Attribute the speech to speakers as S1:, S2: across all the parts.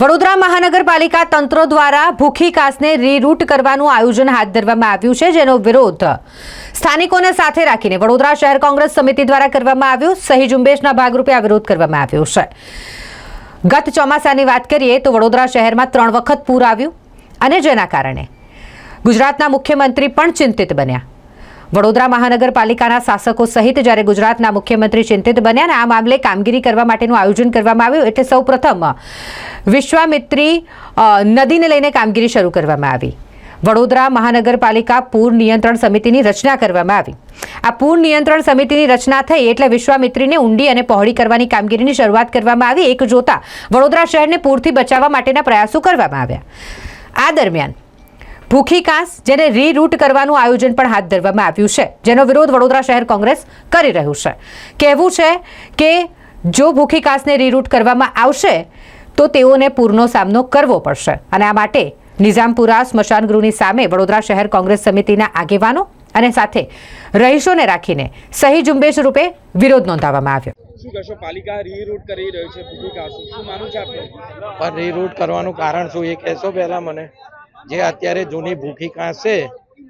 S1: વડોદરા મહાનગરપાલિકા તંત્રો દ્વારા ભૂખી કાસને રીરૂટ કરવાનું આયોજન હાથ ધરવામાં આવ્યું છે, જેનો વિરોધ સ્થાનિકોને સાથે રાખીને વડોદરા શહેર કોંગ્રેસ સમિતિ દ્વારા કરવામાં આવ્યો. સહી ઝુંબેશના ભાગરૂપે આ વિરોધ કરવામાં આવ્યો છે. ગત ચોમાસાની વાત કરીએ તો વડોદરા શહેરમાં ત્રણ વખત પૂર આવ્યું અને જેના કારણે ગુજરાતના મુખ્યમંત્રી પણ ચિંતિત બન્યા. વડોદરા મહાનગરપાલિકાના શાસકો સહિત જ્યારે ગુજરાતના મુખ્યમંત્રી ચિંતિત બન્યા અને આ મામલે કામગીરી કરવા માટેનું આયોજન કરવામાં આવ્યું એટલે સૌપ્રથમ વિશ્વામિત્રી નદીને લઈને કામગીરી શરૂ કરવામાં આવી. વડોદરા મહાનગરપાલિકા પૂર નિયંત્રણ સમિતિની રચના કરવામાં આવી. આ પૂર નિયંત્રણ સમિતિની રચના થઈ એટલે વિશ્વામિત્રીને ઊંડી અને પહોળી કરવાની કામગીરીની શરૂઆત કરવામાં આવી, એક જોતા વડોદરા શહેરને પૂરથી બચાવવા માટેના પ્રયાસો કરવામાં આવ્યા. આ દરમિયાન ભૂખી કાંસ જેને રીરૂટ કરવાનું આયોજન પણ હાથ ધરવામાં આવ્યું છે જેનો વિરોધ વડોદરા શહેર કોંગ્રેસ કરી રહ્યું છે. કહેવું છે કે જો ભૂખી કાંસને રીરૂટ કરવામાં આવશે તો તેઓને પૂરનો સામનો કરવો પડશે. અને આ માટે નિઝામપુરા સ્મશાનગૃહની સામે વડોદરા શહેર કોંગ્રેસ સમિતિના આગેવાનો અને સાથે રહીશોને રાખીને સહી ઝુંબેશ રૂપે વિરોધ નોંધાવવામાં આવ્યો.
S2: શું કહેશો પાલિકા રીરૂટ કરી રહ્યું છે ભૂખી શું માનું છે આપનું?
S3: પણ રીરૂટ કરવાનું કારણ શું એ કહેશો પહેલા મને? જે અત્યારે જૂની ભૂખી કાંસ છે,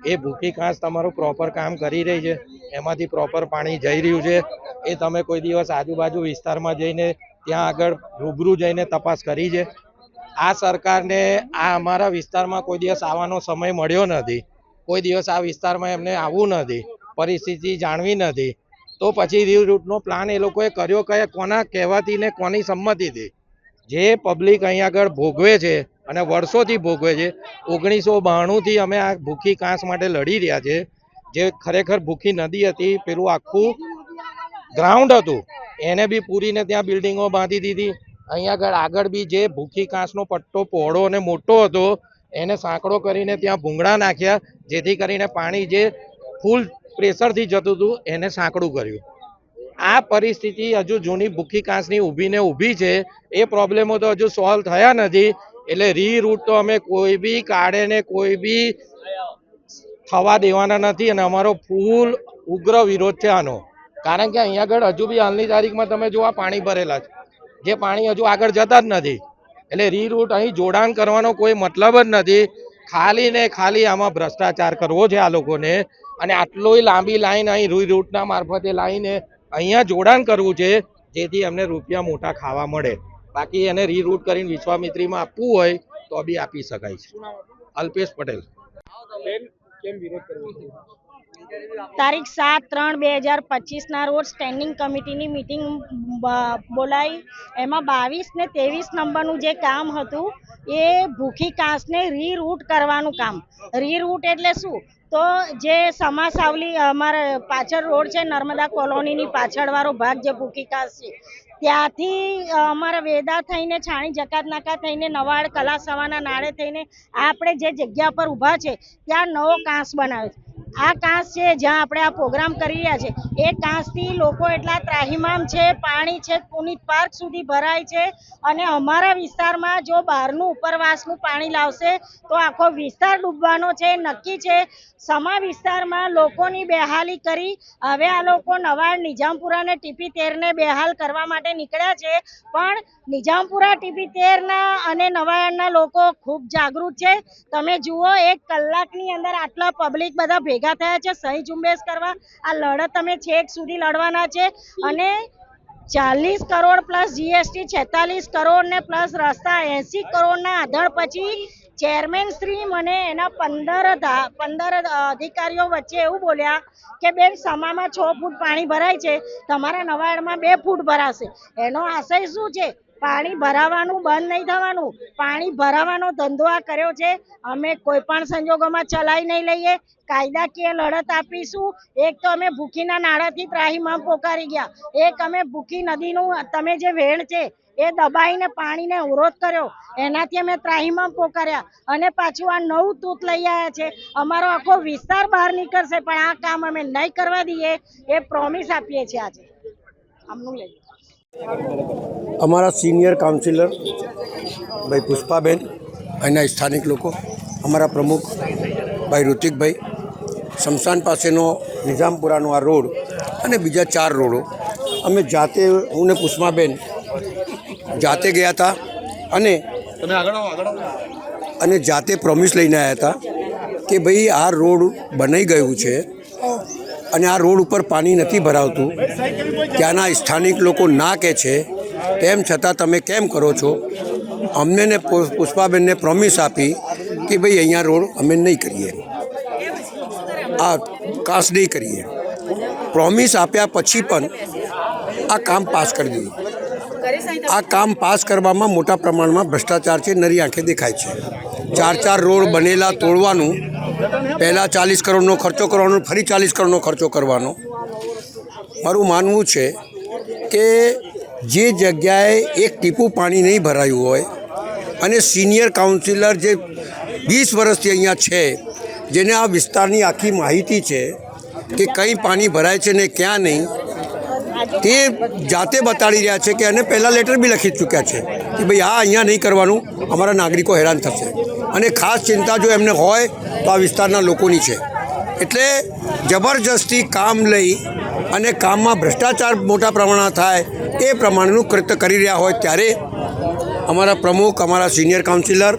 S3: એ ભૂખી કાંસ તમારું પ્રોપર કામ કરી રહી છે. એમાંથી પ્રોપર પાણી જઈ રહ્યું છે. એ તમે કોઈ દિવસ આજુબાજુ વિસ્તારમાં જઈને ત્યાં આગળ રૂબરૂ જઈને તપાસ કરી છે. આ સરકારને આ અમારા વિસ્તારમાં કોઈ દિવસ આવવાનો સમય મળ્યો નથી. કોઈ દિવસ આ વિસ્તારમાં એમને આવવું નથી. પરિસ્થિતિ જાણવી નથી. તો પછી રીરૂટનો પ્લાન એ લોકોએ કર્યો કયા કોના કહેવાથી ને કોની સંમતિથી. જે પબ્લિક અહીં આગળ ભોગવે છે અને વર્ષોથી ભોગવે છે. ઓગણીસો બાણુંથી અમે આ ભૂખી કાંસ માટે લડી રહ્યા છે. જે ખરેખર ભૂખી નદી હતી, પેલું આખું ગ્રાઉન્ડ હતું. એને બી પૂરીને ત્યાં બિલ્ડિંગો બાંધી દીધી. અહીંયા આગળ આગળ બી જે ભૂખી કાંસનો પટ્ટો, પહોળો અને મોટો હતો, એને સાંકડો કરીને ત્યાં ભૂંગળા નાખ્યા. જેથી કરીને પાણી જે ફૂલ પ્રેશરથી જતું હતું, એને સાંકડું કર્યું. આ પરિસ્થિતિ હજુ જૂની ભૂખી કાંસની ઊભીને ઊભી છે. એ પ્રોબ્લેમો તો હજુ સોલ્વ થયા નથી. એટલે રીરૂટ તો અમે કોઈ બી કાઢે ને કોઈ બી થવા દેવાના નથી અને અમારો ફૂલ ઉગ્ર વિરોધ છે આનો. કારણ કે અહીંયા આગળ હજુ બી હાલની તારીખમાં તમે જો આ પાણી ભરેલા છે. જે પાણી હજુ આગળ જતા જ નથી. એટલે રીરૂટ અહીં જોડાણ કરવાનો કોઈ મતલબ જ નથી. ખાલી ને ખાલી આમાં ભ્રષ્ટાચાર કરવો છે આ લોકોને. અને આટલી લાંબી લાઈન અહીં રીરૂટના મારફતે લાવીને અહીંયા જોડાણ કરવું છે, જેથી અમને રૂપિયા મોટા ખાવા મળે. બાકી એને રીરૂટ કરીને વિશ્વામિત્રીમાં આપવું હોય તો બી આપી શકાય છે. અલ્પેશ પટેલ.
S2: બેન કેમ વિરોધ કરવો છે?
S4: તારીખ સાત ત્રણ બે હજાર પચીસના રોજ સ્ટેન્ડિંગ કમિટીની મિટિંગ બોલાવી એમાં બાવીસ ને ત્રેવીસ નંબરનું જે કામ હતું એ ભૂખી કાંસને રીરૂટ કરવાનું કામ. રીરૂટ એટલે શું? તો જે સમાસાવલી, અમારે પાછળ રોડ છે, નર્મદા કોલોનીની પાછળવાળો ભાગ જે ભૂખી કાંસ છે, ત્યાંથી અમારા વેદા થઈને, છાણી જકાત નાકા થઈને નવાડ કલા સવાના નાળે થઈને આપણે જે જગ્યા પર ઊભા છે, ત્યાં નવો કાંસ બનાવ્યો છે. આ કાંસ છે જ્યાં આપણે આ પ્રોગ્રામ કરી રહ્યા છે. એ કાંસથી લોકો એટલા ત્રાહિમામ છે, પાણી છે, પુનિત પાર્ક સુધી ભરાય છે અને અમારા વિસ્તારમાં જો બહારનું ઉપરવાસનું પાણી લાવશે તો આખો વિસ્તાર ડૂબવાનો છે, નક્કી છે. સમા વિસ્તારમાં લોકોની બેહાલી કરી હવે આ લોકો નવા નિજામપુરા અને ટીપી તેરને બેહાલ કરવા માટે નીકળ્યા છે. પણ નિજામપુરા ટીપી તેરના અને નવાડના લોકો ખૂબ જાગૃત છે. તમે જુઓ, એક કલાકની અંદર આટલા પબ્લિક બધા ભેગા થયા છે, સહી ઝુંબેશ કરવા. આ લડત અમે છેક સુધી લડવાના છે અને ચાલીસ કરોડ પ્લસ જીએસટી છેતાલીસ કરોડ ને પ્લસ રસ્તા, એસી કરોડના આધાર પછી ચેરમેન શ્રી મને એના પંદર પંદર અધિકારીઓ વચ્ચે એવું બોલ્યા કે, બેન, સમામાં છ ફૂટ પાણી ભરાય છે, તમારા નવાડમાં બે ફૂટ ભરાશે. એનો આશય શું છે? પાણી ભરાવાનું બંધ નહીં થવાનું. પાણી ભરાવાનો ધંધો આ કર્યો છે. અમે કોઈ પણ સંજોગોમાં ચલાવી નહીં લઈએ. કાયદાકીય લડત આપીશું. એક તો અમે ભૂખીના નાળાથી ત્રાહીમાં પોકારી ગયા. એક અમે ભૂખી નદીનું, તમે જે વેણ છે, એ દબાઈને પાણીને અવરોધ કર્યો. એનાથી અમે ત્રાહીમાં પોકાર્યા. અને પાછું આ નવું તૂત લઈ આવ્યા છે. અમારો આખો વિસ્તાર બહાર નીકળશે, પણ આ કામ અમે નહીં કરવા દઈએ. એ પ્રોમિસ આપીએ છીએ આજે. આમનું લઈ
S5: અમારા સિનિયર કાઉન્સિલર ભાઈ પુષ્પાબેન અહીંના સ્થાનિક લોકો અમારા પ્રમુખ ભાઈ ઋતિકભાઈ શમશાન પાસેનો નિઝામપુરાનો આ રોડ અને બીજા ચાર રોડો. અમે જાતે હું ને પુષ્પાબેન જાતે ગયા હતા અને અને જાતે પ્રોમિસ લઈને આવ્યા હતા કે ભાઈ આ રોડ બનાઈ ગયું છે. અને આ રોડ ઉપર પાણી નથી ભરાવતું. ત્યાંના સ્થાનિક લોકો ના કહે છે. તેમ છતાં તમે કેમ કરો છો? અમને ને પુષ્પાબેનને પ્રોમિસ આપી કે ભાઈ અહીંયા રોડ અમે નહીં કરીએ. આ કાસ નહીં કરીએ. પ્રોમિસ આપ્યા પછી પણ આ કામ પાસ કરી દીધું. આ કામ પાસ કરવામાં મોટા પ્રમાણમાં ભ્રષ્ટાચાર છે, નરી આંખે દેખાય છે. ચાર ચાર રોડ બનેલા, તોડવાનું પહેલાં ચાલીસ કરોડનો ખર્ચો કરવાનો, ફરી ચાલીસ કરોડનો ખર્ચો કરવાનો. મારું માનવું છે કે જે જગ્યાએ એક ટીપું પાણી નહીં ભરાયું હોય અને સિનિયર કાઉન્સિલર જે વીસ વર્ષથી અહીંયા છે, જેને આ વિસ્તારની આખી માહિતી છે કે કંઈ પાણી ભરાય છે ને ક્યાં નહીં, તે જાતે બતાડી રહ્યા છે કે અને પહેલાં લેટર બી લખી ચૂક્યા છે કે ભાઈ આ અહીંયા નહીં કરવાનું, અમારા નાગરિકો હેરાન થશે. અને ખાસ ચિંતા જો એમને હોય આ વિસ્તારના લોકોની છે. એટલે જબરજસ્તી કામ લઈ અને કામમાં ભ્રષ્ટાચાર મોટા પ્રમાણમાં થાય એ પ્રમાણેનું કૃત્ય કરી રહ્યા હોય ત્યારે અમારા પ્રમુખ, અમારા સિનિયર કાઉન્સિલર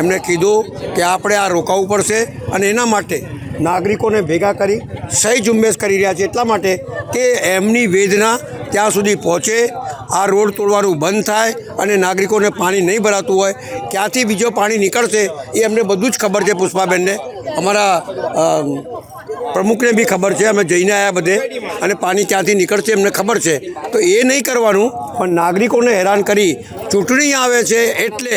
S5: એમણે કીધું કે આપણે આ રોકાવવું પડશે અને એના માટે નાગરિકોને ભેગા કરી સહી ઝુંબેશ કરી રહ્યા છે. એટલા માટે કે એમની વેદના ત્યાં સુધી પહોંચે, આ રોડ તોડવાનું બંધ થાય અને નાગરિકોને પાણી નહીં ભરાતું હોય ક્યાંથી બીજો પાણી નીકળશે એ એમને બધું જ ખબર છે પુષ્પાબેનને. અમારા પ્રમુખને બી ખબર છે, અમે જઈને આવ્યા બધે અને પાણી ક્યાંથી નીકળશે એમને ખબર છે. તો એ નહીં કરવાનું, પણ નાગરિકોને હેરાન કરી ચૂંટણી આવે છે એટલે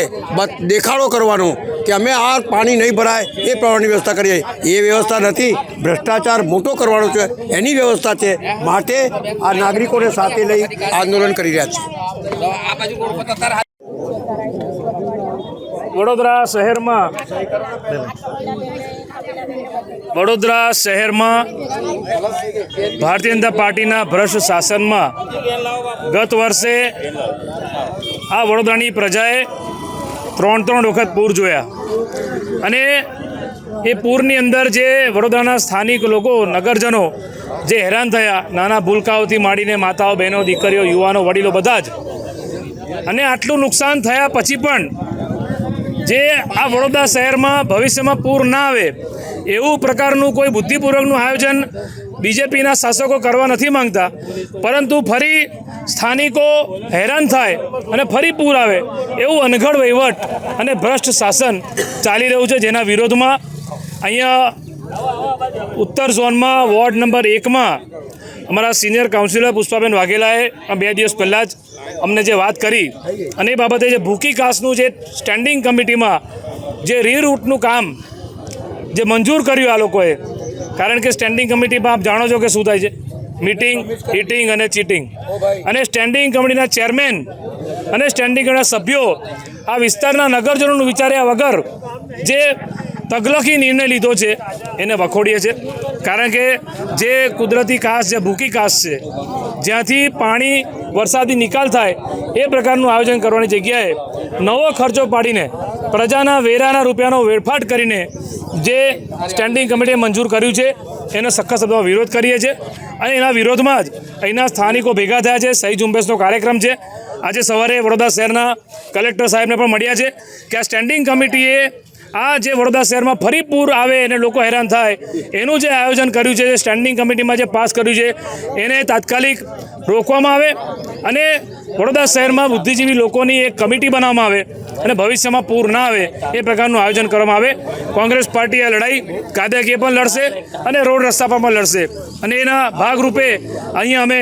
S5: દેખાડો કરવાનો કે અમે આ પાણી નહીં ભરાય, એ પ્રમાણની વ્યવસ્થા કરીએ. એ વ્યવસ્થા નથી, ભ્રષ્ટાચાર મોટો કરવાનો છે, એની વ્યવસ્થા છે. માટે આ નાગરિકોને સાથે લઈ આંદોલન કરી રહ્યા છે.
S6: વડોદરા શહેરમાં વડોદરા શહેરમાં ભારતીય જનતા પાર્ટીના ભ્રષ્ટ શાસનમાં ગત વર્ષે આ વડોદરાની પ્રજાએ ત્રણ ત્રણ વખત પૂર જોયા. અને એ પૂરની અંદર જે વડોદરાના સ્થાનિક લોકો, નગરજનો જે હેરાન થયા, નાના ભૂલકાઓથી માંડીને માતાઓ, બહેનો, દીકરીઓ, યુવાનો, વડીલો બધા જ. અને આટલું નુકસાન થયા પછી પણ જે આ વડોદરા શહેરમાં ભવિષ્યમાં પૂર ના આવે એવું પ્રકારનું કોઈ બુદ્ધિપૂર્વકનું આયોજન બીજેપીના શાસકો કરવા નથી માંગતા. પરંતુ ફરી સ્થાનિકો હેરાન થાય અને ફરી પૂર આવે એવું અનઘડ વહીવટ અને ભ્રષ્ટ શાસન ચાલી રહ્યું છે જેના વિરોધમાં અહીંયા ઉત્તર ઝોનમાં વોર્ડ નંબર એકમાં અમારા સિનિયર કાઉન્સિલર પુષ્પાબેન વાઘેલાએ બે દિવસ પહેલાં જ અમને જે વાત કરી અને એ બાબતે જે ભૂકી કાસનું જે સ્ટેન્ડિંગ કમિટીમાં જે રીરૂટનું કામ જે મંજૂર કર્યું આ લોકોએ. કારણ કે સ્ટેન્ડિંગ કમિટીમાં આપ જાણો છો કે શું થાય છે? મીટિંગ હિટિંગ અને ચીટિંગ અને સ્ટેન્ડિંગ કમિટીના ચેરમેન અને સ્ટેન્ડિંગ કમિટીના સભ્યો આ વિસ્તારના નગરજનોનું વિચાર્યા વગર જે તગલખી નિર્ણય લીધો છે, એને વખોડીએ છે. કારણ કે જે કુદરતી કાસ, જે ભૂકી કાસ છે, જ્યાંથી પાણી, વરસાદી નિકાલ થાય, એ પ્રકારનું આયોજન કરવાની જગ્યાએ નવો ખર્ચો પાડીને, પ્રજાના વેરાના રૂપિયાનો વેડફાટ કરીને જે સ્ટેન્ડિંગ કમિટીએ મંજૂર કર્યું છે, એનો સખત શબ્દમાં વિરોધ કરીએ છીએ. અને એના વિરોધમાં જ અહીંના સ્થાનિકો ભેગા થયા છે, સહી ઝુંબેશનો કાર્યક્રમ છે. આજે સવારે વડોદરા શહેરના કલેક્ટર સાહેબને પણ મળ્યા છે કે આ સ્ટેન્ડિંગ કમિટીએ આ જે વડોદરા શહેરમાં ફરી પૂર આવે અને લોકો હેરાન થાય, એનું જે આયોજન કર્યું છે, જે સ્ટેન્ડિંગ કમિટીમાં જે પાસ કર્યું છે, એને તાત્કાલિક રોકવામાં આવે અને વડોદરા શહેરમાં બુદ્ધિજીવી લોકોની એક કમિટી બનાવવામાં આવે અને ભવિષ્યમાં પૂર ના આવે એ પ્રકારનું આયોજન કરવામાં આવે. કોંગ્રેસ પાર્ટી આ લડાઈ કાયદાકીય પણ લડશે અને રોડ રસ્તા પર પણ લડશે. અને એના ભાગરૂપે અહીંયા અમે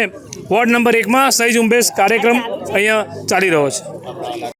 S6: વોર્ડ નંબર એકમાં સહી ઝુંબેશ કાર્યક્રમ અહીંયા ચાલી રહ્યો છે.